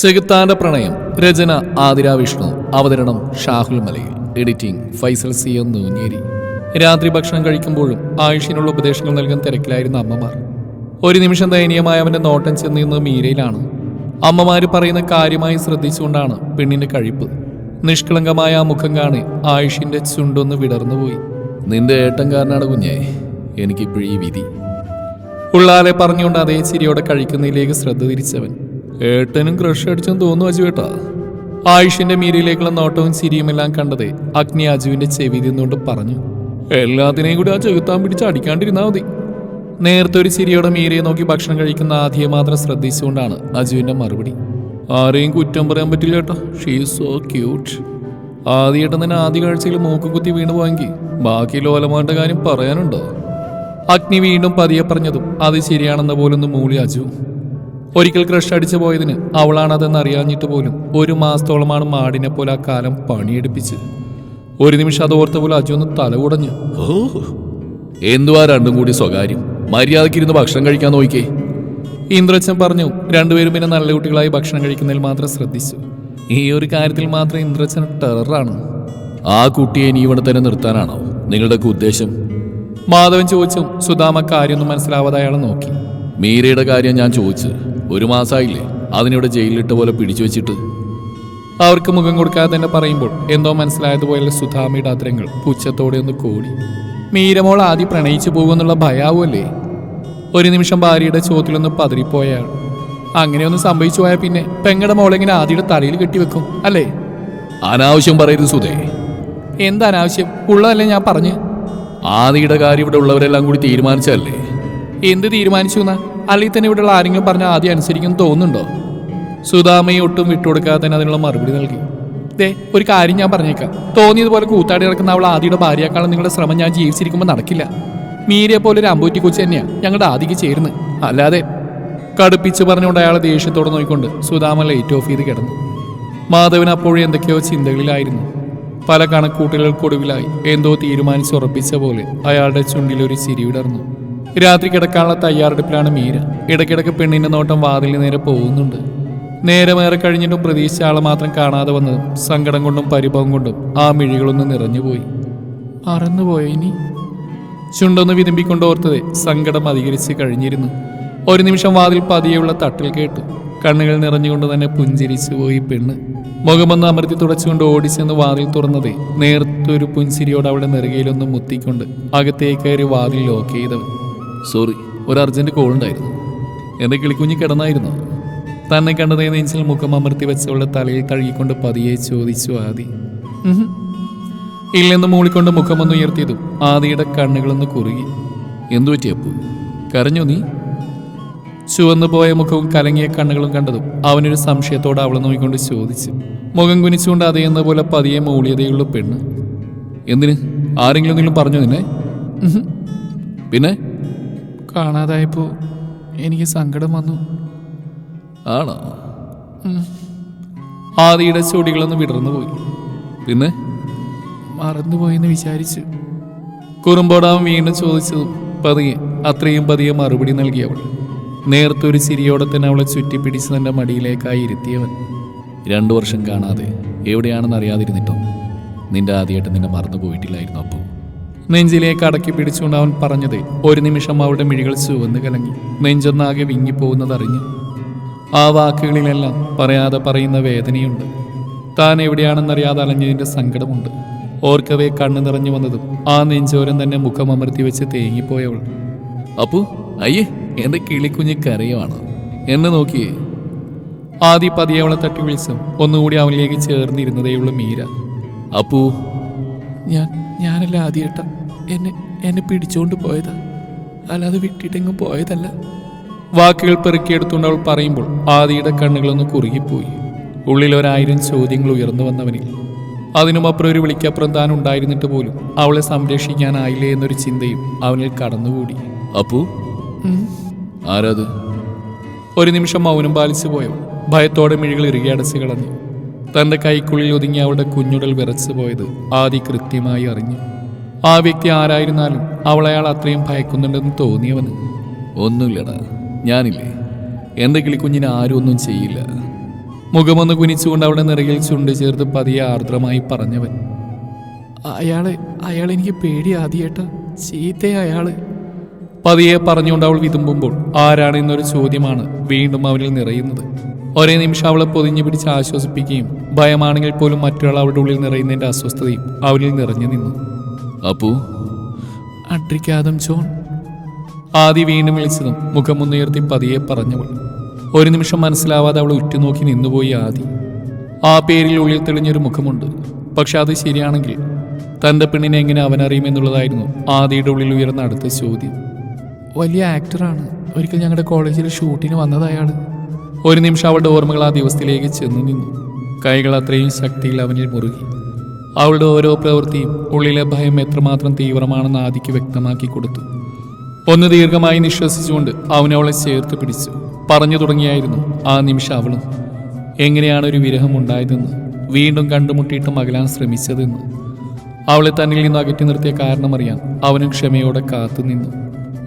ചെകുത്താന്റെ പ്രണയം രചന ആതിര വിഷ്ണു അവതരണം Shahul Malayil. Editing Faisal C M Noonjeri. രാത്രി ഭക്ഷണം കഴിക്കുമ്പോഴും ആയുഷിനുള്ള ഉപദേശങ്ങൾ നൽകാൻ തിരക്കിലായിരുന്ന അമ്മമാർ. ഒരു നിമിഷം ദയനീയമായ അവന്റെ നോട്ടം ചെന്ന് നിന്ന് മീരയിലാണ്. അമ്മമാർ പറയുന്ന കാര്യമായി ശ്രദ്ധിച്ചുകൊണ്ടാണ് പെണ്ണിന്റെ കഴിപ്പ്. നിഷ്കളങ്കമായ ആ മുഖം കാണി ആയുഷിന്റെ ചുണ്ടൊന്ന് വിടർന്നുപോയി നിന്റെ ഏട്ടൻ കാരനാണ് കുഞ്ഞേ. എനിക്കിപ്പോഴീ വിധി. ഉള്ളാലെ പറഞ്ഞുകൊണ്ട് അതേ ചിരിയോടെ കഴിക്കുന്നതിലേക്ക് ശ്രദ്ധ തിരിച്ചവൻ ഏട്ടനും ക്രഷ് അടിച്ചെന്ന് തോന്നുന്നു അജുവേട്ടാ ആയുഷിന്റെ മീരയിലേക്കുള്ള നോട്ടവും ചിരിയുമെല്ലാം കണ്ടത് അഗ്നി അജുവിന്റെ ചെവി നിന്നുകൊണ്ട് പറഞ്ഞു എല്ലാത്തിനെയും കൂടി ആ ചെകുത്താൻ പിടിച്ച് അടിക്കാണ്ടിരുന്നാ മതി. നേരത്തെ ഒരു ചിരിയോടെ മീരയെ നോക്കി ഭക്ഷണം കഴിക്കുന്ന ആദ്യയെ മാത്രം ശ്രദ്ധിച്ചുകൊണ്ടാണ് അജുവിന്റെ മറുപടി. ആരെയും കുറ്റം പറയാൻ പറ്റില്ല കേട്ടോ ഷീ സോ ക്യൂട്ട് ആദ്യമായിട്ട് തന്നെ ആദ്യ കാഴ്ചയിൽ മൂക്ക് കുത്തി വീണ് ബാക്കി ലോലമാന്റെ കാര്യം പറയാനുണ്ടോ? അഗ്നി വീണ്ടും പതിയെ പറഞ്ഞതും അത് ശരിയാണെന്ന പോലൊന്ന് മൂളി അജു. ഒരിക്കൽ ക്രഷ് അടിച്ചു പോയതിന് അവളാണതെന്ന് അറിയാഞ്ഞിട്ട് പോലും ഒരു മാസത്തോളമാണ് മാടിനെ പോലെ ആ കാലം പണിയെടുപ്പിച്ച്. ഒരു നിമിഷം അത് ഓർത്ത പോലെ അജു ഒന്ന് തല ഉടഞ്ഞു ഓ എന്തുവാ രണ്ടും കൂടി സ്വകാര്യം? മര്യാദക്കിരുന്ന് ഭക്ഷണം കഴിക്കാൻ നോക്കിക്കേ ഇന്ദ്രച്ചൻ പറഞ്ഞു രണ്ടുപേരും പിന്നെ നല്ല കുട്ടികളായി ഭക്ഷണം കഴിക്കുന്നതിൽ മാത്രം ശ്രദ്ധിച്ചു. ഈ ഒരു കാര്യത്തിൽ മാത്രം ഇന്ദ്രച്ചൻ ടെററാണ്. ആ കുട്ടിയെ നീ ഇവിടെ തന്നെ നിർത്താനാണോ? നിങ്ങളുടെ ഉദ്ദേശം? മാധവൻ ചോദിച്ചു സുധാമ കാര്യമൊന്നും മനസ്സിലാവാതെ അയാളെ നോക്കി. മീരയുടെ കാര്യം ഞാൻ ചോദിച്ചു ഒരു മാസമായില്ലേ അതിനിവിടെ ജയിലിലിട്ട പോലെ പിടിച്ചു വെച്ചിട്ട്. അവർക്ക് മുഖം കൊടുക്കാതെ തന്നെ പറയുമ്പോൾ എന്തോ മനസ്സിലായതുപോലെ സുധാമയുടെ അത്രങ്ങൾ പുച്ഛത്തോടെ ഒന്ന് കൂടി. മീരമോൾ ആദ്യം പ്രണയിച്ചു പോകുമെന്നുള്ള ഭയാവുമല്ലേ? ഒരു നിമിഷം ഭാര്യയുടെ ചോദ്യത്തിലൊന്ന് പതിരിപ്പോയാൾ. അങ്ങനെയൊന്നും സംഭവിച്ചു പോയാൽ പിന്നെ പെങ്ങടെ മോളെങ്ങനെ ആദ്യയുടെ തലയിൽ കെട്ടിവെക്കും അല്ലേ? അനാവശ്യം പറയരുത് സുധേ. എന്താനാവശ്യം ഉള്ളതല്ലേ ഞാൻ പറഞ്ഞു? ആദിയുടെ കാര്യം ഇവിടെ ഉള്ളവരെല്ലാം കൂടി തീരുമാനിച്ചല്ലേ എന്ത് തീരുമാനിച്ചു എന്നാ? അല്ലെങ്കിൽ തന്നെ ഇവിടെയുള്ള ആരെങ്കിലും പറഞ്ഞ ആദ്യം അനുസരിക്കും തോന്നുന്നുണ്ടോ? സുധാമയെ ഒട്ടും വിട്ടുകൊടുക്കാതെ തന്നെ അതിനുള്ള മറുപടി നൽകി. ദേ ഒരു കാര്യം ഞാൻ പറഞ്ഞേക്കാം. തോന്നിയതുപോലെ കൂത്താടി നടക്കുന്ന അവൾ ആദിയുടെ ഭാര്യയെക്കാളും നിങ്ങളുടെ ശ്രമം ഞാൻ ജീവിച്ചിരിക്കുമ്പോൾ നടക്കില്ല. മീരിയെ പോലെ ഒരു അമ്പൂറ്റി കൊച്ചു തന്നെയാണ് ഞങ്ങളുടെ ആദിക്ക് ചേരുന്നത്. അല്ലാതെ കടുപ്പിച്ച് പറഞ്ഞുകൊണ്ട് അയാളെ ദേഷ്യത്തോടെ നോക്കിക്കൊണ്ട് സുധാമ ലൈറ്റ് ഓഫ് ചെയ്ത് കിടന്നു. മാധവൻ അപ്പോഴും എന്തൊക്കെയോ ചിന്തകളിലായിരുന്നു. പല കണക്കൂട്ടലുകൾക്കൊടുവിലായി എന്തോ തീരുമാനിച്ചുറപ്പിച്ച പോലെ അയാളുടെ ചുണ്ടിലൊരു ചിരി വിടർന്നു. രാത്രി കിടക്കാനുള്ള തയ്യാറെടുപ്പിലാണ് മീര. ഇടയ്ക്കിടയ്ക്ക് പെണ്ണിന്റെ നോട്ടം വാതിലിന് നേരെ പോകുന്നുണ്ട്. നേരമേറെ കഴിഞ്ഞിട്ടും പ്രതീക്ഷിച്ച ആളെ മാത്രം കാണാതെ വന്നതും സങ്കടം കൊണ്ടും പരിഭവം കൊണ്ടും ആ മിഴികളൊന്ന് നിറഞ്ഞുപോയി. മറന്നുപോയ ഇനി? ചുണ്ടൊന്ന് വിതുമ്പിക്കൊണ്ട് ഓർത്തത് സങ്കടം അധികരിച്ച് കഴിഞ്ഞിരുന്നു. ഒരു നിമിഷം വാതിൽ പതിയെയുള്ള തട്ടിൽ കേട്ടു. കണ്ണുകൾ നിറഞ്ഞുകൊണ്ട് തന്നെ പുഞ്ചിരിച്ചു പോയി പെണ്ണ്. മുഖമൊന്ന് അമർത്തി തുടച്ചുകൊണ്ട് ഓടിച്ചെന്ന് വാതിൽ തുറന്നതേ നേർത്തൊരു പുഞ്ചിരിയോട് അവളുടെ നെറുകയിലൊന്ന് മുത്തിക്കൊണ്ട് അകത്തേക്കയറി വാതിൽ ലോക്ക് ചെയ്തവൻ. സോറി ഒരു അർജന്റ് കോൾ ഉണ്ടായിരുന്നു. എന്റെ കിളിക്കുഞ്ഞി കിടന്നായിരുന്നു. തന്നെ കണ്ടതേ നെഞ്ചിൽ മുഖം അമർത്തി വെച്ചവളുടെ തലയിൽ തഴുകിക്കൊണ്ട് പതിയെ ചോദിച്ചു ആദി. ഇല്ലെന്ന് മൂളിക്കൊണ്ട് മുഖമൊന്ന് ഉയർത്തിയതും ആദിയുടെ കണ്ണുകളൊന്ന് കുറുകി. എന്തു പറ്റിയപ്പോ കരഞ്ഞു നീ? ചുവന്നു പോയ മുഖവും കലങ്ങിയ കണ്ണുകളും കണ്ടതും അവനൊരു സംശയത്തോടെ അവളെ നോക്കിക്കൊണ്ട് ചോദിച്ചു. മുഖം കുനിച്ചുകൊണ്ട് അതേ എന്ന പോലെ പതിയെ മൂളിയതേയുള്ളൂ പെണ്ണ്. എന്തിന്? ആരെങ്കിലും എന്തെങ്കിലും പറഞ്ഞു നിന്നെ? പിന്നെ? കാണാതായപ്പോ എനിക്ക് സങ്കടം വന്നു. ആണോ? ആദിയുടെ ചൊടികളൊന്ന് വിടർന്നു പോയി. പിന്നെ? മറന്നുപോയെന്ന് വിചാരിച്ചു. കുറുമ്പോടാവൻ വീണ്ടും ചോദിച്ചതും പതിയെ അത്രയും പതിയെ മറുപടി നൽകിയവൾ നേരത്തെ ഒരു ചിരിയോടെ തന്നെ അവളെ ചുറ്റിപ്പിടിച്ച് തന്റെ മടിയിലേക്കായി ഇരുത്തിയവൻ. രണ്ടു വർഷം കാണാതെ എവിടെയാണെന്ന് അറിയാതിരുന്നിട്ടോ നിന്റെ ആദ്യമായിട്ട് നിന്നെ മറന്നു പോയിട്ടില്ലായിരുന്നു അപ്പോൾ നെഞ്ചിലേക്ക് അടക്കി പിടിച്ചുകൊണ്ട് അവൻ പറഞ്ഞത് ഒരു നിമിഷം അവളുടെ മിഴികൾ ചുവന്ന് കലങ്ങി. നെഞ്ചൊന്നാകെ വിങ്ങിപ്പോകുന്നതറിഞ്ഞു ആ വാക്കുകളിലെല്ലാം പറയാതെ പറയുന്ന വേദനയുണ്ട്. താൻ എവിടെയാണെന്നറിയാതെ അലഞ്ഞതിന്റെ സങ്കടമുണ്ട്. ഓർക്കവേ കണ്ണു നിറഞ്ഞു വന്നതും ആ നെഞ്ചോരം തന്നെ മുഖം അമർത്തി വെച്ച് തേങ്ങിപ്പോയവൾ അപ്പു അയ്യേ എന്റെ കിളിക്കുഞ്ഞ് കരയുവാണ്. എന്നെ നോക്കിയേ. ആദി പതിയെ അവളെ തട്ടി വിളിച്ചും ഒന്നുകൂടി അവനിലേക്ക് ചേർന്നിരുന്നതേയുള്ള മീര. അപ്പു. ഞാൻ ഞാനല്ല ആദ്യേട്ട എന്നെ എന്നെ പിടിച്ചുകൊണ്ട് പോയതാ. അല്ലാതെ വിട്ടിട്ടെങ്ങും പോയതല്ല. വാക്കുകൾ പെറുക്കിയെടുത്തുകൊണ്ട് അവൾ പറയുമ്പോൾ ആദിയുടെ കണ്ണുകളൊന്ന് കുറുകിപ്പോയി. ഉള്ളിൽ ഒരായിരം ചോദ്യങ്ങൾ ഉയർന്നു വന്നവനിൽ. അതിനുമപ്പുറം ഒരു വിളിക്കപ്പുറം താൻ ഉണ്ടായിരുന്നിട്ട് പോലും അവളെ സംരക്ഷിക്കാനായില്ലേ എന്നൊരു ചിന്തയും അവനിൽ കടന്നുകൂടി. അപ്പു ആരാത്? ഒരു നിമിഷം മൗനം പാലിച്ചു പോയവൾ ഭയത്തോടെ മിഴികൾ ഇറുകിയടച്ച് കളഞ്ഞു. തന്റെ കൈക്കുള്ളിൽ ഒതുങ്ങി അവളുടെ കുഞ്ഞുടൽ വിറച്ചു പോയത് ആദി കൃത്യമായി അറിഞ്ഞു. ആ വ്യക്തി ആരായിരുന്നാലും അവൾ അയാൾ അത്രയും ഭയക്കുന്നുണ്ടെന്ന് തോന്നിയവന്. ഒന്നുമില്ലടാ ഞാനില്ലേ. എന്റെ കിളിക്കുഞ്ഞിന് ആരും ഒന്നും ചെയ്യില്ല. മുഖമൊന്ന് കുനിച്ചുകൊണ്ട് അവളുടെ നിറകിൽ ചുണ്ട് ചേർത്ത് പതിയെ ആർദ്രമായി പറഞ്ഞവൻ അയാളെ അയാൾ എനിക്ക് പേടി ആദ്യേട്ട ചീത്ത അയാൾ. പതിയെ പറഞ്ഞുകൊണ്ട് അവൾ വിതുമ്പുമ്പോൾ ആരാണ് എന്നൊരു ചോദ്യമാണ് വീണ്ടും അവനിൽ നിറയുന്നത്. ഒരേ നിമിഷം അവളെ പൊതിഞ്ഞു പിടിച്ച് ആശ്വസിപ്പിക്കുകയും ഭയമാണെങ്കിൽ പോലും മറ്റൊരാൾ അവളുടെ ഉള്ളിൽ നിറയുന്നതിന്റെ അസ്വസ്ഥതയും അവനിൽ നിറഞ്ഞു നിന്നു. അപ്പു അഡ്രിക്കാദം ജോൺ. ആദി വീണ്ടും വിളിച്ചതും മുഖം മുന്നുയർത്തി പതിയെ പറഞ്ഞവൾ. ഒരു നിമിഷം മനസ്സിലാവാതെ അവൾ ഉറ്റുനോക്കി നിന്നുപോയി ആദി. ആ പേരിൽ ഉള്ളിൽ തെളിഞ്ഞൊരു മുഖമുണ്ട്. പക്ഷെ അത് ശരിയാണെങ്കിൽ തന്റെ പെണ്ണിനെ എങ്ങനെ അവനറിയുമെന്നുള്ളതായിരുന്നു ആദിയുടെ ഉള്ളിൽ ഉയർന്ന അടുത്ത ചോദ്യം. വലിയ ആക്ടറാണ്. ഒരിക്കൽ ഞങ്ങളുടെ കോളേജിൽ ഷൂട്ടിന് വന്നതയാൾ ഒരു നിമിഷം അവളുടെ ഓർമ്മകൾ ആ ദിവസത്തിലേക്ക് ചെന്നു നിന്നു. കൈകൾ അത്രയും ശക്തിയിൽ അവനിൽ മുറുകി. അവളുടെ ഓരോ പ്രവൃത്തിയും ഉള്ളിലെ ഭയം എത്രമാത്രം തീവ്രമാണെന്ന് ആദിക്ക് വ്യക്തമാക്കി കൊടുത്തു. ഒന്ന് ദീർഘമായി നിശ്വസിച്ചുകൊണ്ട് അവൻ അവളെ ചേർത്ത് പിടിച്ചു. പറഞ്ഞു തുടങ്ങിയായിരുന്നു ആ നിമിഷം അവളും. എങ്ങനെയാണ് ഒരു വിരഹം ഉണ്ടായതെന്ന് വീണ്ടും കണ്ടുമുട്ടിയിട്ട് മകലാൻ ശ്രമിച്ചതെന്ന്. അവളെ തന്നിൽ നിന്ന് അകറ്റി നിർത്തിയ കാരണമറിയാൻ അവനും ക്ഷമയോടെ കാത്തുനിന്നു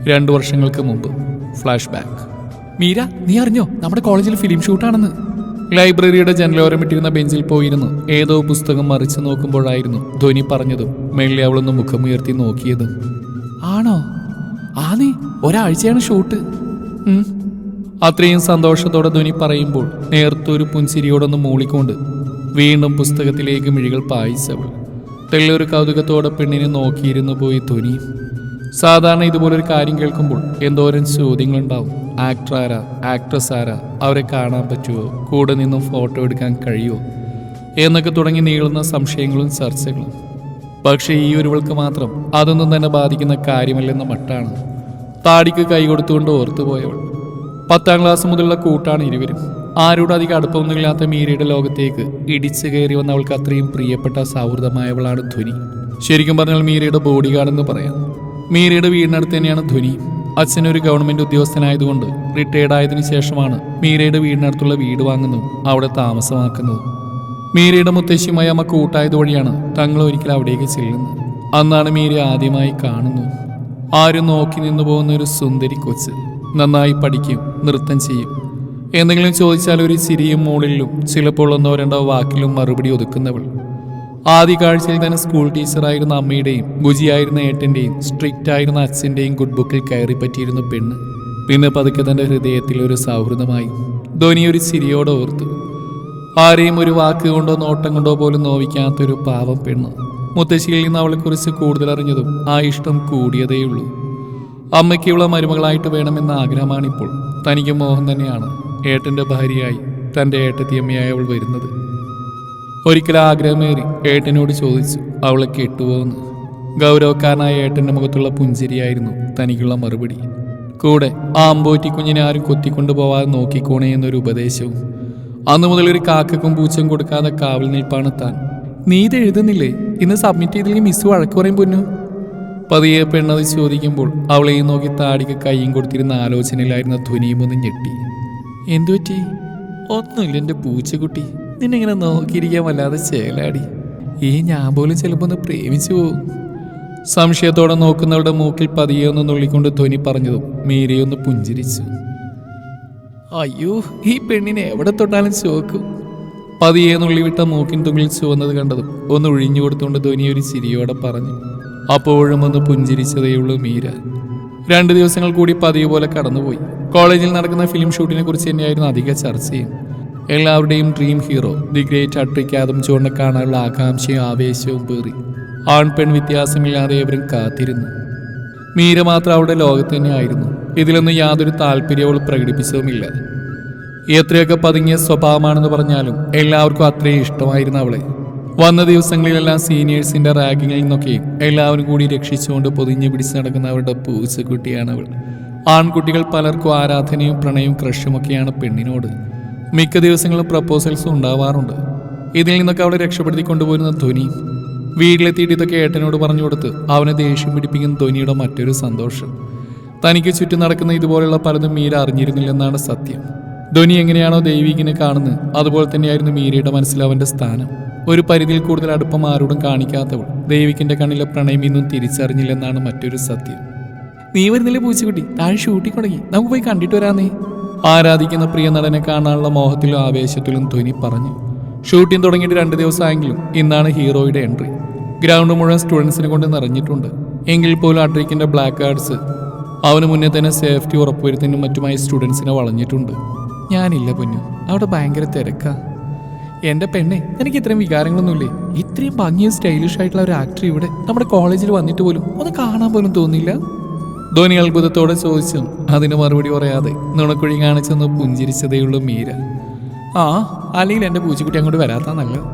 രണ്ടു വർഷങ്ങൾക്ക് മുമ്പ്. Flash back. മീര നീ അറിഞ്ഞോ? നമ്മുടെ കോളേജിൽ ഫിലിം ഷൂട്ടാണെന്ന്. ലൈബ്രറിയുടെ ജനലോരമിട്ടിരുന്ന ബെഞ്ചിൽ പോയിരുന്നു. ഏതോ പുസ്തകം മറിച്ചു നോക്കുമ്പോഴായിരുന്നു ധ്വനി പറഞ്ഞതും മെല്ലെ അവളൊന്ന് മുഖമുയർത്തി നോക്കിയതും. ആണോ? ആ നീ ഒരാഴ്ചയാണ് ഷൂട്ട്. അത്രയും സന്തോഷത്തോടെ ധ്വനി പറയുമ്പോൾ നേർത്തൊരു പുൻചിരിയോടൊന്ന് മൂളിക്കൊണ്ട് വീണ്ടും പുസ്തകത്തിലേക്ക് മിഴികൾ പായിച്ചവൾ തെല്ലൊരു കൗതുകത്തോടെ പെണ്ണിനെ നോക്കിയിരുന്നു പോയി ധ്വനി സാധാരണ ഇതുപോലൊരു കാര്യം കേൾക്കുമ്പോൾ എന്തോരം ചോദ്യങ്ങളുണ്ടാവും. ആക്ടർ ആരാ ആക്ട്രസ് ആരാ അവരെ കാണാൻ പറ്റുമോ കൂടെ നിന്നും ഫോട്ടോ എടുക്കാൻ കഴിയുമോ എന്നൊക്കെ തുടങ്ങി നീളുന്ന സംശയങ്ങളും ചർച്ചകളും. പക്ഷേ ഈ ഒരുവൾക്ക് മാത്രം അതൊന്നും തന്നെ ബാധിക്കുന്ന കാര്യമല്ലെന്ന മട്ടാണ്. താടിക്ക് കൈ കൊടുത്തുകൊണ്ട് ഓർത്തുപോയവൾ പത്താം ക്ലാസ് മുതലുള്ള കൂട്ടാണ് ഇരുവരും. ആരോടും അധികം അടുപ്പമൊന്നുമില്ലാത്ത മീരയുടെ ലോകത്തേക്ക് ഇടിച്ചു കയറി വന്ന അവൾക്ക് അത്രയും പ്രിയപ്പെട്ട സൗഹൃദമായവളാണ് ധ്വനി. ശരിക്കും പറഞ്ഞാൽ മീരയുടെ ബോഡി ഗാർഡെന്ന് പറയാം. മീരയുടെ വീടിനടുത്ത് തന്നെയാണ് ധ്വനി. അച്ഛനൊരു ഗവൺമെന്റ് ഉദ്യോഗസ്ഥനായതുകൊണ്ട് റിട്ടയർഡ് ആയതിനു ശേഷമാണ് മീരയുടെ വീടിനടുത്തുള്ള വീട് വാങ്ങുന്നതും അവിടെ താമസമാക്കുന്നത്. മീരയുടെ മുത്തശ്ശിയുമായി അമ്മ കൂട്ടായത് വഴിയാണ് തങ്ങൾ ഒരിക്കൽ അവിടേക്ക് ചെല്ലുന്നത്. അന്നാണ് മീര ആദ്യമായി കാണുന്നത്. ആരും നോക്കി നിന്നു പോകുന്ന ഒരു സുന്ദരി കൊച്ച് നന്നായി പഠിക്കും നൃത്തം ചെയ്യും. എന്തെങ്കിലും ചോദിച്ചാൽ ഒരു ചിരിയും മൂളിലും ചിലപ്പോൾ ഒന്നോ രണ്ടോ വാക്കിലും മറുപടി ഒതുക്കുന്നവൾ. ആദ്യ കാഴ്ചയിൽ തന്നെ സ്കൂൾ ടീച്ചറായിരുന്ന അമ്മയുടെയും ഗുജിയായിരുന്ന ഏട്ടന്റെയും സ്ട്രിക്റ്റ് ആയിരുന്ന അച്ഛന്റെയും ഗുഡ് ബുക്കിൽ കയറി പറ്റിയിരുന്ന പെണ്ണ്. പിന്നെ പതുക്കെ തന്റെ ഹൃദയത്തിൽ ഒരു സൗഹൃദമായി. ധോനി ഒരു ചിരിയോടെ ഓർത്തു. ആരെയും ഒരു വാക്ക് കൊണ്ടോ നോട്ടം കൊണ്ടോ പോലും നോവിക്കാത്തൊരു പാവം പെണ്ണ്. മുത്തശ്ശിയിൽ നിന്ന് അവളെക്കുറിച്ച് കൂടുതൽ അറിഞ്ഞതും ആ ഇഷ്ടം കൂടിയതേയുള്ളൂ. അമ്മയ്ക്കുള്ള മരുമകളായിട്ട് വേണമെന്ന ആഗ്രഹമാണിപ്പോൾ. തനിക്ക് മോഹം തന്നെയാണ്. ഏട്ടന്റെ ഭാര്യയായി തന്റെ ഏട്ടത്തിയമ്മയായി അവൾ വരുന്നത്. ഒരിക്കൽ ആഗ്രഹമേറി ഏട്ടനോട് ചോദിച്ചു അവളെ കെട്ടുപോകുന്നു ഗൗരവക്കാരനായ ഏട്ടന്റെ മുഖത്തുള്ള പുഞ്ചിരിയായിരുന്നു തനിക്കുള്ള മറുപടി. കൂടെ ആ അമ്പോറ്റി കുഞ്ഞിനെ ആരും കൊത്തിക്കൊണ്ടു പോവാതെ നോക്കിക്കോണേ എന്നൊരു ഉപദേശവും. അന്നു മുതൽ ഒരു കാക്കക്കും പൂച്ചയും കൊടുക്കാതെ കാവൽ നിൽപ്പാണ് താൻ. നീ ഇത് എഴുതുന്നില്ലേ? ഇന്ന് സബ്മിറ്റ് ചെയ്തില്ലെങ്കിൽ മിസ് വഴക്ക് പറയും പൊന്നു. പതിയെ പെണ്ണത് ചോദിക്കുമ്പോൾ അവളെയും നോക്കി താടിക്ക് കൈയും കൊടുത്തിരുന്ന ആലോചനയിലായിരുന്ന ധ്വനിയും ഒന്ന് ഞെട്ടി. എന്തുപറ്റി? ഒന്നുമില്ല എന്റെ പൂച്ചക്കുട്ടി. നിന്നെ ഇങ്ങനെ നോക്കിയിരിക്കാൻ വല്ലാതെ ചേലാടി. ഈ ഞാൻ പോലും ചിലപ്പോൾ ഒന്ന് പ്രേമിച്ചു പോകും. സംശയത്തോടെ നോക്കുന്നവരുടെ മൂക്കിൽ പതിയെ ഒന്ന് നുള്ളിക്കൊണ്ട് ധ്വനി പറഞ്ഞതും മീരയൊന്ന് പുഞ്ചിരിച്ചു. അയ്യോ ഈ പെണ്ണിനെ എവിടെ തൊട്ടാലും ചോക്കും പതിയെ നുള്ളിവിട്ട മൂക്കിൻ തുമ്പിൽ ചുവന്നത് കണ്ടതും ഒന്ന് ഒഴിഞ്ഞു കൊടുത്തുകൊണ്ട് ധ്വനി ഒരു ചിരിയോടെ പറഞ്ഞു. അപ്പോഴും ഒന്ന് പുഞ്ചിരിച്ചതേയുള്ളൂ മീര. രണ്ട് ദിവസങ്ങൾ കൂടി പതിയെ പോലെ കടന്നുപോയി. കോളേജിൽ നടക്കുന്ന ഫിലിം ഷൂട്ടിനെ കുറിച്ച് തന്നെയായിരുന്നു അധിക ചർച്ചയും. എല്ലാവരുടെയും dream hero the great Athrik Adam ജോണിനെ കാണാനുള്ള ആകാംക്ഷയും ആവേശവും പേറി. ആൺ പെൺ വ്യത്യാസമില്ലാതെ അവരും കാത്തിരുന്നു. മീര മാത്രം അവരുടെ ലോകത്ത് തന്നെയായിരുന്നു ഇതിലൊന്നും യാതൊരു താല്പര്യവും പ്രകടിപ്പിച്ചതുമില്ല. എത്രയൊക്കെ പതുങ്ങിയ സ്വഭാവമാണെന്ന് പറഞ്ഞാലും എല്ലാവർക്കും അത്രയും ഇഷ്ടമായിരുന്നു അവളെ. വന്ന ദിവസങ്ങളിലെല്ലാം സീനിയേഴ്സിന്റെ റാഗിങ്ങിൽ നിന്നൊക്കെയും എല്ലാവരും കൂടി രക്ഷിച്ചുകൊണ്ട് പൊതിഞ്ഞു പിടിച്ച് നടക്കുന്ന അവരുടെ പൂച്ചക്കുട്ടിയാണ് അവൾ. ആൺകുട്ടികൾ പലർക്കും ആരാധനയും പ്രണയവും ക്രഷുമൊക്കെയാണ് പെണ്ണിനോട്. മിക്ക ദിവസങ്ങളും പ്രപ്പോസൽസും ഉണ്ടാവാറുണ്ട്. ഇതിൽ നിന്നൊക്കെ അവളെ രക്ഷപ്പെടുത്തി കൊണ്ടുപോരുന്ന ധ്വനി വീട്ടിലെത്തിയിട്ട് ഇതൊക്കെ ഏട്ടനോട് പറഞ്ഞു കൊടുത്ത് അവനെ ദേഷ്യം പിടിപ്പിക്കുന്ന ധ്വനിയുടെ മറ്റൊരു സന്തോഷം. തനിക്ക് ചുറ്റും നടക്കുന്ന ഇതുപോലെയുള്ള പലതും മീര അറിഞ്ഞിരുന്നില്ലെന്നാണ് സത്യം. ധ്വനി എങ്ങനെയാണോ ദൈവികിനെ കാണുന്നത് അതുപോലെ തന്നെയായിരുന്നു മീരയുടെ മനസ്സിൽ അവന്റെ സ്ഥാനം. ഒരു പരിധിയിൽ കൂടുതൽ അടുപ്പം ആരോടും കാണിക്കാത്തവൾ ദൈവിക്കിന്റെ കണ്ണിലെ പ്രണയം ഇന്നും തിരിച്ചറിഞ്ഞില്ലെന്നാണ് മറ്റൊരു സത്യം. നീ വരുന്നില്ലേ പൂച്ചക്കുട്ടി താഴെ ഷൂട്ടിൽ നമുക്ക് പോയി കണ്ടിട്ട് വരാന്നേ ആരാധിക്കുന്ന പ്രിയ നടനെ കാണാനുള്ള മോഹത്തിലും ആവേശത്തിലും ധ്വനി പറഞ്ഞു. ഷൂട്ടിംഗ് തുടങ്ങിയിട്ട് രണ്ട് ദിവസമായെങ്കിലും ഇന്നാണ് ഹീറോയുടെ എൻട്രി. ഗ്രൗണ്ട് മുഴുവൻ സ്റ്റുഡൻസിനെ കൊണ്ട് നിറഞ്ഞിട്ടുണ്ട്. എങ്കിൽ പോലും അട്രിക്കിന്റെ ബ്ലാക്ക് കാർഡ്സ് അവന് മുന്നേ തന്നെ സേഫ്റ്റി ഉറപ്പുവരുത്തുന്നതിനും മറ്റുമായി സ്റ്റുഡൻസിനെ വളഞ്ഞിട്ടുണ്ട്. ഞാനില്ല പൊന്നു. അവിടെ ഭയങ്കര തിരക്കാ. എന്റെ പെണ്ണെ എനിക്ക് ഇത്രയും വികാരങ്ങളൊന്നുമില്ലേ? ഇത്രയും ഭംഗിയും സ്റ്റൈലിഷ് ആയിട്ടുള്ള ഒരു ആക്ടർ ഇവിടെ നമ്മുടെ കോളേജിൽ വന്നിട്ട് പോലും ഒന്ന് കാണാൻ പോലും തോന്നില്ല ധോനി അത്ഭുതത്തോടെ ചോദിച്ചും. അതിന് മറുപടി പറയാതെ നുണക്കുഴി കാണിച്ചെന്ന് പുഞ്ചിരിച്ചതേയുള്ളൂ മീര. ആ അല്ലെങ്കിൽ എന്റെ പൂച്ചക്കുട്ടി അങ്ങോട്ട് വരാത്താ നല്ലത്.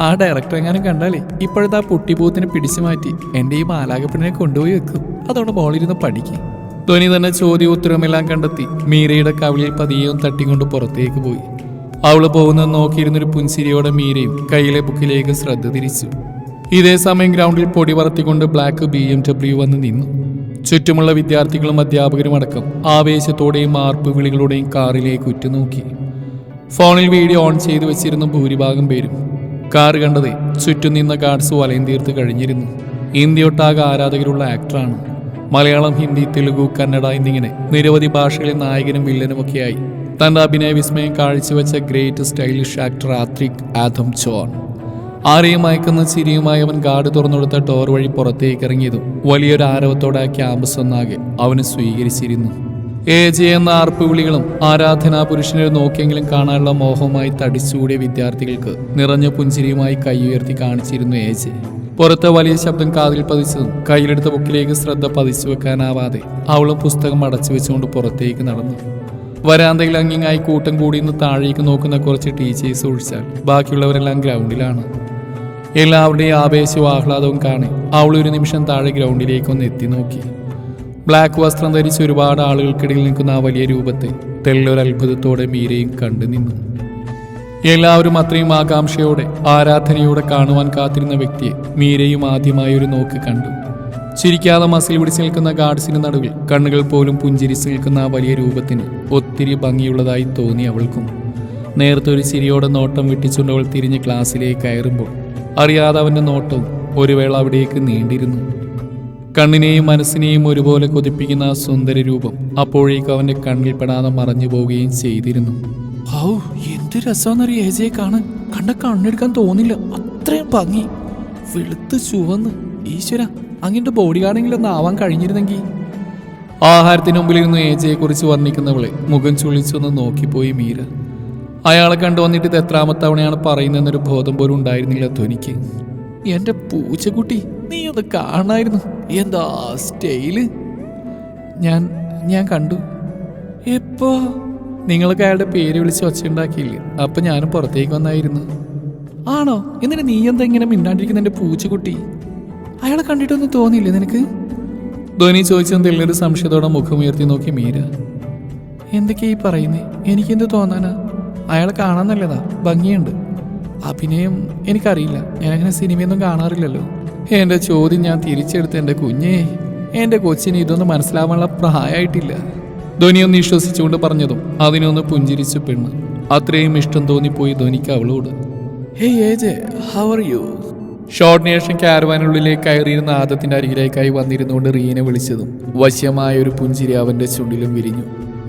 ആ ഡയറക്ടർ എങ്ങാനും കണ്ടാലേ ഇപ്പോഴത്തെ ആ പൊട്ടിപ്പൂത്തിനെ പിടിച്ചു മാറ്റി എന്റെ ഈ മാലാകപ്പെണ്ണിനെ കൊണ്ടുപോയി വെക്കും. അതുകൊണ്ട് ബോളിരുന്ന് പഠിക്കും. ധോനി തന്നെ ചോദ്യ ഉത്തരമെല്ലാം കണ്ടെത്തി. മീരയുടെ കവിളിൽ പതിയും തട്ടിക്കൊണ്ട് പുറത്തേക്ക് പോയി. അവൾ പോകുന്നത് നോക്കിയിരുന്നൊരു പുൻസിരിയോടെ മീരയും കയ്യിലെ ബുക്കിലേക്ക് ശ്രദ്ധ തിരിച്ചു. ഇതേ സമയം ഗ്രൗണ്ടിൽ പൊടി പറത്തിക്കൊണ്ട് ബ്ലാക്ക് ബി എം ഡബ്ല്യു വന്ന് നിന്നു. ചുറ്റുമുള്ള വിദ്യാർത്ഥികളും അധ്യാപകരും അടക്കം ആവേശത്തോടെയും മാർപ്പ് വിളികളുടെയും കാറിലേക്ക് ഉറ്റുനോക്കി. ഫോണിൽ വീഡിയോ ഓൺ ചെയ്തു വെച്ചിരുന്ന ഭൂരിഭാഗം പേരും കാർ കണ്ടത് ചുറ്റും നിന്ന ഗാർഡ്സ് വലയം തീർത്ത് കഴിഞ്ഞിരുന്നു. ഇന്ത്യയൊട്ടാകെ ആരാധകരുള്ള ആക്ടറാണ്. മലയാളം ഹിന്ദി തെലുഗു കന്നഡ എന്നിങ്ങനെ നിരവധി ഭാഷകളിൽ നായകനും വില്ലനുമൊക്കെയായി. തന്റെ അഭിനയ വിസ്മയം കാഴ്ചവെച്ച great stylish actor Athrik Adam John ആരെയും മയക്കുന്ന ചിരിയുമായി അവൻ ഗാർഡ് തുറന്നുകൊടുത്ത ടോർ വഴി പുറത്തേക്ക് ഇറങ്ങിയതും വലിയൊരു ആരവത്തോടെ ആ ക്യാമ്പസ് ഒന്നാകെ അവന് സ്വീകരിച്ചിരുന്നു. എ ജെ എന്ന ആർപ്പുവിളികളും ആരാധനാ പുരുഷനെ നോക്കിയെങ്കിലും കാണാനുള്ള മോഹവുമായി തടിച്ചുകൂടിയ വിദ്യാർത്ഥികൾക്ക് നിറഞ്ഞ പുഞ്ചിരിയുമായി കൈ ഉയർത്തി കാണിച്ചിരുന്നു എ ജെ പുറത്തെ വലിയ ശബ്ദം കാതിൽ പതിച്ചതും കയ്യിലെടുത്ത ബുക്കിലേക്ക് ശ്രദ്ധ പതിച്ചു വെക്കാനാവാതെ അവളും പുസ്തകം അടച്ചു വെച്ചുകൊണ്ട് പുറത്തേക്ക് നടന്നു. വരാന്തയിൽ അങ്ങിങ്ങായി കൂട്ടം കൂടി നിന്ന് താഴേക്ക് നോക്കുന്ന കുറച്ച് ടീച്ചേഴ്സ് ഒഴിച്ചാൽ ബാക്കിയുള്ളവരെല്ലാം ഗ്രൗണ്ടിലാണ്. എല്ലാവരുടെയും ആവേശവും ആഹ്ലാദവും കാണി അവൾ ഒരു നിമിഷം താഴെ ഗ്രൗണ്ടിലേക്കൊന്ന് എത്തി നോക്കി. ബ്ലാക്ക് വസ്ത്രം ധരിച്ച് ഒരുപാട് ആളുകൾക്കിടയിൽ നിൽക്കുന്ന ആ വലിയ രൂപത്തെ തെല്ലൊരു അത്ഭുതത്തോടെ മീരയും കണ്ടു നിന്നു. എല്ലാവരും അത്രയും ആകാംക്ഷയോടെ ആരാധനയോടെ കാണുവാൻ കാത്തിരുന്ന വ്യക്തിയെ മീരയും ആദ്യമായി ഒരു നോക്ക് കണ്ടു. ചിരിക്കാതെ മസിൽ പിടിച്ച് നിൽക്കുന്ന ഗാർഡ്സിന് നടുവിൽ കണ്ണുകൾ പോലും പുഞ്ചിരിച്ച് നിൽക്കുന്ന ആ വലിയ രൂപത്തിന് ഒത്തിരി ഭംഗിയുള്ളതായി തോന്നി അവൾക്കും. നേരത്തെ ഒരു ചിരിയോടെ നോട്ടം വെട്ടിച്ചുകൊണ്ട് അവൾ തിരിഞ്ഞ് ക്ലാസ്സിലേക്ക് കയറുമ്പോൾ അറിയാതെ അവന്റെ നോട്ടം ഒരു വേള അവിടേക്ക് നീണ്ടിരുന്നു. കണ്ണിനെയും മനസ്സിനെയും ഒരുപോലെ കൊതിപ്പിക്കുന്ന ആ സുന്ദര രൂപം അപ്പോഴേക്കും അവന്റെ കണ്ണിൽ പെടാതെ മറഞ്ഞു പോവുകയും ചെയ്തിരുന്നു. ഔ എന്ത് രസമെന്നറിയ ഏജയെ കാണാൻ. കണ്ട കണ്ണെടുക്കാൻ തോന്നില്ല. അത്രയും ഭംഗി. വെളുത്ത് ചുവന്ന്. ഈശ്വര അങ്ങന്റെ ബോഡി ഗാർഡെങ്കിലും ആവാൻ കഴിഞ്ഞിരുന്നെങ്കിൽ ആഹാരത്തിന് ഏജയെ കുറിച്ച് വർണിക്കുന്നവളെ മുഖം ചുളിച്ചൊന്ന് നോക്കിപ്പോയി മീര. അയാളെ കണ്ടു വന്നിട്ട് ഇത് എത്രാമത്തെ തവണയാണ് പറയുന്നതെന്നൊരു ബോധം പോലും ഉണ്ടായിരുന്നില്ല ധ്വനിക്ക് എന്റെ പൂച്ചക്കുട്ടി നീ ഒന്ന് കാണായിരുന്നു. എന്താ സ്റ്റൈൽ? ഞാൻ ഞാൻ കണ്ടു. എപ്പോ? നിങ്ങൾക്ക് അയാളുടെ പേര് വിളിച്ച് ഒച്ചയുണ്ടാക്കിയില്ലേ അപ്പൊ ഞാനും പുറത്തേക്ക് വന്നായിരുന്നു. ആണോ? എന്നിട്ട് നീ എന്താ ഇങ്ങനെ മിണ്ടാണ്ടിരിക്കുന്ന എന്റെ പൂച്ചക്കുട്ടി? അയാളെ കണ്ടിട്ടൊന്നും തോന്നിയില്ലേ നിനക്ക്? ധോനി ചോദിച്ചെന്തെങ്കിലും ഒരു സംശയത്തോടെ മുഖമുയർത്തി നോക്കി മീര. എന്തൊക്കെയാ ഈ പറയുന്നേ? എനിക്കെന്ത് തോന്നാനാ? അയാളെ കാണാൻ നല്ലതാ. ഭംഗിയുണ്ട്. അഭിനയം എനിക്കറിയില്ല. അങ്ങനെ സിനിമയൊന്നും കാണാറില്ലല്ലോ. എന്റെ ചോദ്യം ഞാൻ തിരിച്ചെടുത്ത് എന്റെ കുഞ്ഞേ എന്റെ കൊച്ചിന് ഇതൊന്നും മനസ്സിലാവാനുള്ള പ്രായമായിട്ടില്ല. ധോനിയൊന്ന് വിശ്വസിച്ചുകൊണ്ട് പറഞ്ഞതും അതിനൊന്ന് പുഞ്ചിരിച്ചു പെണ്ണ്. അത്രയും ഇഷ്ടം തോന്നിപ്പോയി ധോനിക്ക് അവളോട്. Hey AJ how are you ക്യാരവാനുള്ളിലേക്ക് കയറിയിരുന്ന ആദത്തിന്റെ അരികിലേക്കായി വന്നിരുന്നുകൊണ്ട് റീനെ വിളിച്ചതും വശ്യമായ ഒരു പുഞ്ചിരി അവന്റെ ചുണ്ടിലും വിരിഞ്ഞു.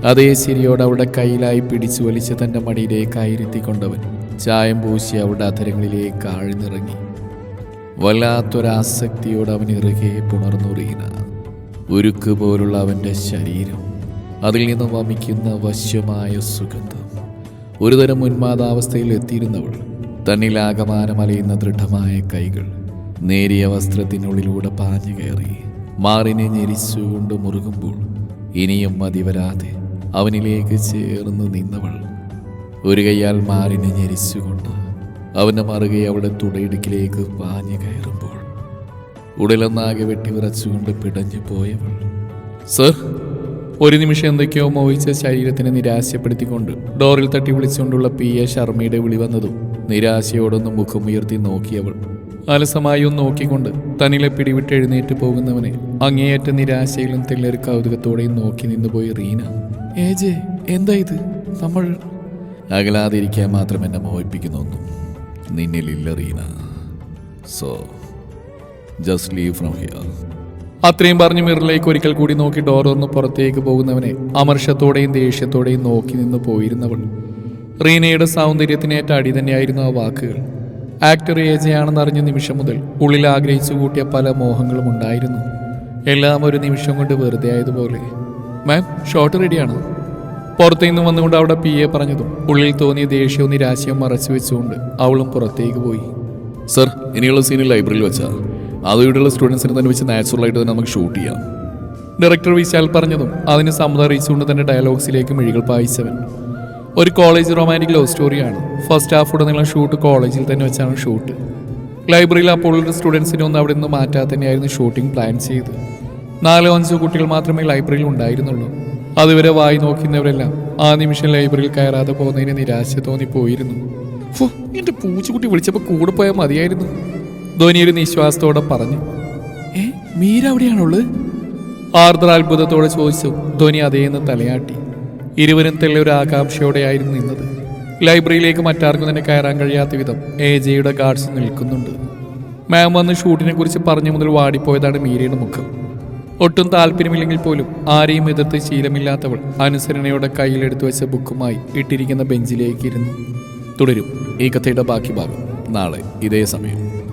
അതേ ശരിയോട് അവളുടെ കയ്യിലായി പിടിച്ചു വലിച്ച് തന്റെ മടിയിലേക്ക് കൊണ്ടവൻ ചായം പൂശി അവളുടെ അധരങ്ങളിലേക്ക് ആഴ്ന്നിറങ്ങി. വല്ലാത്തൊരാസക്തിയോട് അവൻ ഇറുകെ പുണർന്നുറിയുന്ന ഉരുക്ക് പോലുള്ള അവന്റെ ശരീരം അതിൽ നിന്ന് വമിക്കുന്ന വശ്യമായ സുഗന്ധം. ഒരുതരം ഉന്മാദാവസ്ഥയിൽ എത്തിയിരുന്നവൾ തന്നിൽ ആകമാനമലയുന്ന ദൃഢമായ കൈകൾ നേരിയ വസ്ത്രത്തിനുള്ളിലൂടെ പാഞ്ഞു കയറി മാറിനെ ഞെരിച്ചുകൊണ്ട് മുറുകുമ്പോൾ ഇനിയും മതിവരാതെ അവനിലേക്ക് ചേർന്ന് നിന്നവൾ ഒരു കൈയാൽ മാറിനെ ഞെരിച്ചുകൊണ്ട് അവന്റെ മറുകെ അവിടെ തുടയിടുക്കിലേക്ക് പാഞ്ഞു കയറുമ്പോൾ ഉടലൊന്നാകെ വെട്ടിവിറച്ചുകൊണ്ട് പിടഞ്ഞു പോയവൾ സർ ഒരു നിമിഷം എന്തൊക്കെയോ മോഹിച്ച ശരീരത്തിനെ നിരാശപ്പെടുത്തിക്കൊണ്ട് ഡോറിൽ തട്ടി വിളിച്ചുകൊണ്ടുള്ള പി. എ. ശർമ്മയുടെ വിളി വന്നതും നിരാശയോടൊന്ന് മുഖമുയർത്തി നോക്കിയവൾ അലസമായി ഒന്ന് നോക്കിക്കൊണ്ട് തനിലെ പിടിവിട്ട് എഴുന്നേറ്റ് പോകുന്നവനെ അങ്ങേയറ്റ നിരാശയിലും തെല്ലൊരു കൗതുകത്തോടെയും നോക്കി നിന്നുപോയി റീന. ഏജെ എന്താ ഇത്? നമ്മൾ അകലാതിരിക്കാൻ മാത്രം എന്നെ മോഹിപ്പിക്കുന്നൊന്നും നിന്നിലില്ല Reena. So just leave from here അത്രയും പറഞ്ഞ് മിറിലേക്ക് ഒരിക്കൽ കൂടി നോക്കി ഡോർ തുറന്ന് പുറത്തേക്ക് പോകുന്നവനെ അമർഷത്തോടെയും ദേഷ്യത്തോടെയും നോക്കി നിന്ന് പോയിരുന്നവൾ റീനയുടെ സൗന്ദര്യത്തിനേറ്റ അടി തന്നെയായിരുന്നു ആ വാക്കുകൾ. ആക്ടർ ഏജയാണെന്ന് അറിഞ്ഞ നിമിഷം മുതൽ ഉള്ളിൽ ആഗ്രഹിച്ചു കൂട്ടിയ പല മോഹങ്ങളും ഉണ്ടായിരുന്നു. എല്ലാം ഒരു നിമിഷം കൊണ്ട് വെറുതെ ആയതുപോലെ. മാം ഷോട്ട് റെഡിയാണ് പുറത്തു നിന്ന് വന്നുകൊണ്ട് അവിടെ പി എ പറഞ്ഞതും ഉള്ളിൽ തോന്നിയ ദേഷ്യവും നിരാശയും മറച്ചു വെച്ചുകൊണ്ട് അവളും പുറത്തേക്ക് പോയി. സർ ഇനിയുള്ള സീനിൽ ലൈബ്രറിയിൽ വെച്ചാൽ അത് ഇവിടെയുള്ള സ്റ്റുഡൻസിനെ തന്നെ വെച്ച് നാച്ചുറലായിട്ട് തന്നെ നമുക്ക് ഷൂട്ട് ചെയ്യാം. ഡയറക്ടർ വിശാൽ പറഞ്ഞതും അതിന് സമ്മതം അറിയിച്ചുകൊണ്ട് തന്നെ ഡയലോഗ്സിലേക്ക് മിഴികൾ പായിച്ചവൻ. ഒരു കോളേജ് റൊമാന്റിക് ലവ് സ്റ്റോറിയാണ് ഫസ്റ്റ് ഹാഫ് ഉടനീളം ഷൂട്ട് കോളേജിൽ തന്നെ വെച്ചാണ് ഷൂട്ട് ലൈബ്രറിയിൽ അപ്പോൾ ഉള്ള സ്റ്റുഡൻസിനെ ഒന്നും അവിടെ നിന്ന് മാറ്റാതെ തന്നെയായിരുന്നു ഷൂട്ടിംഗ് പ്ലാൻ ചെയ്ത് നാലോ അഞ്ചോ കുട്ടികൾ മാത്രമേ ലൈബ്രറിയിൽ ഉണ്ടായിരുന്നുള്ളൂ. അതുവരെ വായി നോക്കുന്നവരെല്ലാം ആ നിമിഷം ലൈബ്രറിയിൽ കയറാതെ പോകുന്നതിന് നിരാശ തോന്നിപ്പോയിരുന്നു. പൂച്ചുകുട്ടി പൂച്ചക്കുട്ടി വിളിച്ചപ്പോൾ കൂടെ പോയാൽ മതിയായിരുന്നു. ധോനി ഒരു നിശ്വാസത്തോടെ പറഞ്ഞു ഏ മീര അവിടെയാണുള്ളത്? ആർദ്ര അത്ഭുതത്തോടെ ചോദിച്ചു ധോനി അതേന്ന് തലയാട്ടി. ഇരുവരും തെളിയൊരു ആകാംക്ഷയോടെയായിരുന്നു നിന്നത്. ലൈബ്രറിയിലേക്ക് മറ്റാർക്കും തന്നെ കയറാൻ കഴിയാത്ത വിധം എ ജെയുടെ ഗാർഡ്സ് നിൽക്കുന്നുണ്ട്. മാം വന്ന് ഷൂട്ടിനെ കുറിച്ച് പറഞ്ഞു മുതൽ വാടിപ്പോയതാണ് മീരയുടെ മുഖം. ഒട്ടും താല്പര്യമില്ലെങ്കിൽ പോലും ആരെയും എതിർത്ത് ശീലമില്ലാത്തവൾ അനുസരണയോടെ കയ്യിലെടുത്തു വെച്ച ബുക്കുമായി ഇട്ടിരിക്കുന്ന ബെഞ്ചിലേക്ക് ഇരുന്നു. തുടരും ഈ കഥയുടെ ബാക്കി ഭാഗം. നാളെ ഇതേ സമയം.